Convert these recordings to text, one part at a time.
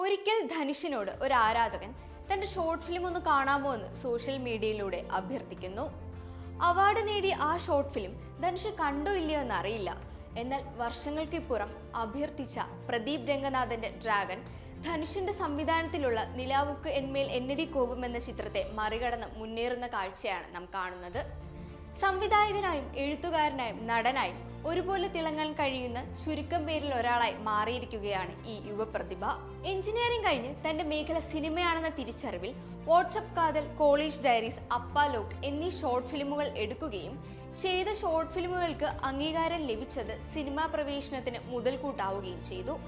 ഒരിക്കൽ ധനുഷിനോട് ഒരു ആരാധകൻ തന്റെ ഷോർട്ട് ഫിലിം ഒന്ന് കാണാമോ എന്ന് സോഷ്യൽ മീഡിയയിലൂടെ അഭ്യർത്ഥിക്കുന്നു. അവാർഡ് നേടിയ ആ ഷോർട്ട് ഫിലിം ധനുഷ് കണ്ടോ ഇല്ലയോ എന്ന് അറിയില്ല എന്നാൽ വർഷങ്ങൾക്കിപ്പുറം അഭ്യർത്ഥിച്ച പ്രദീപ് രംഗനാഥന്റെ ഡ്രാഗൺ ധനുഷിന്റെ സംവിധാനത്തിലുള്ള നിലാവുക്ക് എന്മേൽ എന്നടി കോപം എന്ന ചിത്രത്തെ മറികടന്ന് മുന്നേറുന്ന കാഴ്ചയാണ് നാം കാണുന്നത്. സംവിധായകനായും എഴുത്തുകാരനായും നടനായും ഒരുപോലെ തിളങ്ങാൻ കഴിയുന്ന ചുരുക്കം പേരിൽ ഒരാളായി മാറിയിരിക്കുകയാണ് ഈ യുവപ്രതിഭ. എഞ്ചിനീയറിംഗ് കഴിഞ്ഞ് തന്റെ മേഖല സിനിമയാണെന്ന തിരിച്ചറിവിൽ വാട്സപ്പ് കാതൽ കോളേജ് ഡയറീസ് അപ്പാലോക്ക് എന്നീ ഷോർട്ട് ഫിലിമുകൾ എടുക്കുകയും ചെയ്ത ഷോർട്ട് ഫിലിമുകൾക്ക് അംഗീകാരം ലഭിച്ചത് സിനിമാ പ്രവേശനത്തിന് മുതൽക്കൂട്ടാവുകയും ചെയ്തു.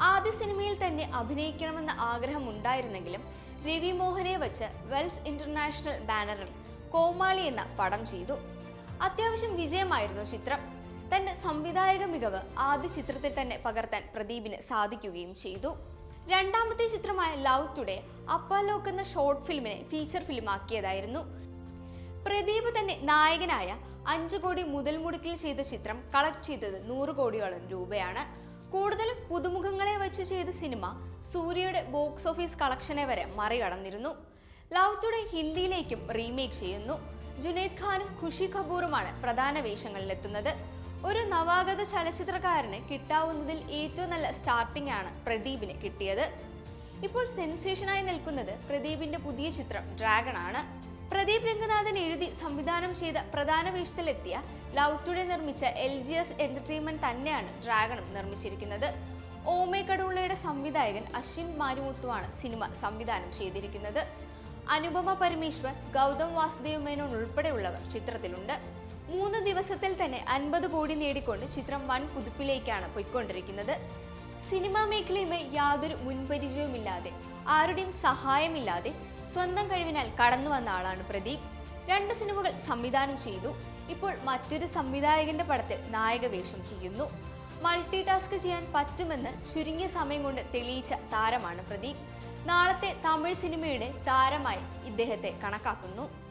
ആദ്യ സിനിമയിൽ തന്നെ അഭിനയിക്കണമെന്ന ആഗ്രഹം ഉണ്ടായിരുന്നെങ്കിലും രവി മോഹനെ വച്ച് വെൽസ് ഇന്റർനാഷണൽ ബാനറിൽ കോമാളി എന്ന പടം ചെയ്തു. അത്യാവശ്യം വിജയമായിരുന്നു ചിത്രം. തന്റെ സംവിധായക മികവ് ആദ്യ ചിത്രത്തിൽ തന്നെ പകർത്താൻ പ്രദീപിന് സാധിക്കുകയും ചെയ്തു. രണ്ടാമത്തെ ചിത്രമായ ലവ് ടുഡേ അപ്പാലോക്ക് എന്ന ഷോർട്ട് ഫിലിമിനെ ഫീച്ചർ ഫിലിം ആക്കിയതായിരുന്നു. പ്രദീപ് തന്നെ നായകനായ അഞ്ചു കോടി മുതൽ മുടക്കിൽ ചെയ്ത ചിത്രം കളക്ട് ചെയ്തത് നൂറ് കോടിയോളം രൂപയാണ്. കൂടുതലും പുതുമുഖങ്ങളെ വെച്ച് ചെയ്ത സിനിമ സൂര്യയുടെ ബോക്സ് ഓഫീസ് കളക്ഷനെ വരെ മറികടന്നിരുന്നു. ലവ് ടുഡേ ഹിന്ദിയിലേക്കും റീമേക്ക് ചെയ്യുന്നു. ജുനൈദ് ഖാനും ഖുഷി കപൂറുമാണ് പ്രധാന വേഷങ്ങളിലെത്തുന്നത്. ഒരു നവാഗത ചലച്ചിത്രകാരന് കിട്ടാവുന്നതിൽ ഏറ്റവും നല്ല സ്റ്റാർട്ടിംഗ് ആണ് പ്രദീപിന് കിട്ടിയത്. ഇപ്പോൾ സെൻസേഷനായി നിൽക്കുന്നത് പ്രദീപിന്റെ പുതിയ ചിത്രം ഡ്രാഗൺ ആണ്. പ്രദീപ് രംഗനാഥൻ എഴുതി സംവിധാനം ചെയ്ത പ്രധാന വേഷത്തിലെത്തിയ ലവ് ടുഡേ നിർമ്മിച്ച എൽ ജി എസ് എന്റർടൈൻമെന്റ് തന്നെയാണ് ഡ്രാഗണും നിർമ്മിച്ചിരിക്കുന്നത്. ഓമേ കടുള്ളയുടെ സംവിധായകൻ അശ്വിൻ മാരിമുത്തുവാണ് സിനിമ സംവിധാനം ചെയ്തിരിക്കുന്നത്. അനുപമ പരമേശ്വർ ഗൗതം വാസുദേവ് മേനോൻ ഉൾപ്പെടെയുള്ളവർ ചിത്രത്തിലുണ്ട്. മൂന്ന് ദിവസത്തിൽ തന്നെ അൻപത് കോടി നേടിക്കൊണ്ട് ചിത്രം വൺ പുതുപ്പിലേക്കാണ് പോയിക്കൊണ്ടിരിക്കുന്നത്. സിനിമാ മേഖലയുമായി യാതൊരു മുൻപരിചയവുമില്ലാതെ ആരുടെയും സഹായമില്ലാതെ സ്വന്തം കഴിവിനാൽ കടന്നു വന്ന ആളാണ് പ്രദീപ്. രണ്ട് സിനിമകൾ സംവിധാനം ചെയ്തു. ഇപ്പോൾ മറ്റൊരു സംവിധായകന്റെ പടത്തിൽ നായകവേഷം ചെയ്യുന്നു. മൾട്ടി ടാസ്ക് ചെയ്യാൻ പറ്റുമെന്ന് ചുരുങ്ങിയ സമയം കൊണ്ട് തെളിയിച്ച താരമാണ് പ്രദീപ്. നാളത്തെ തമിഴ് സിനിമയുടെ താരമായി ഇദ്ദേഹത്തെ കണക്കാക്കുന്നു.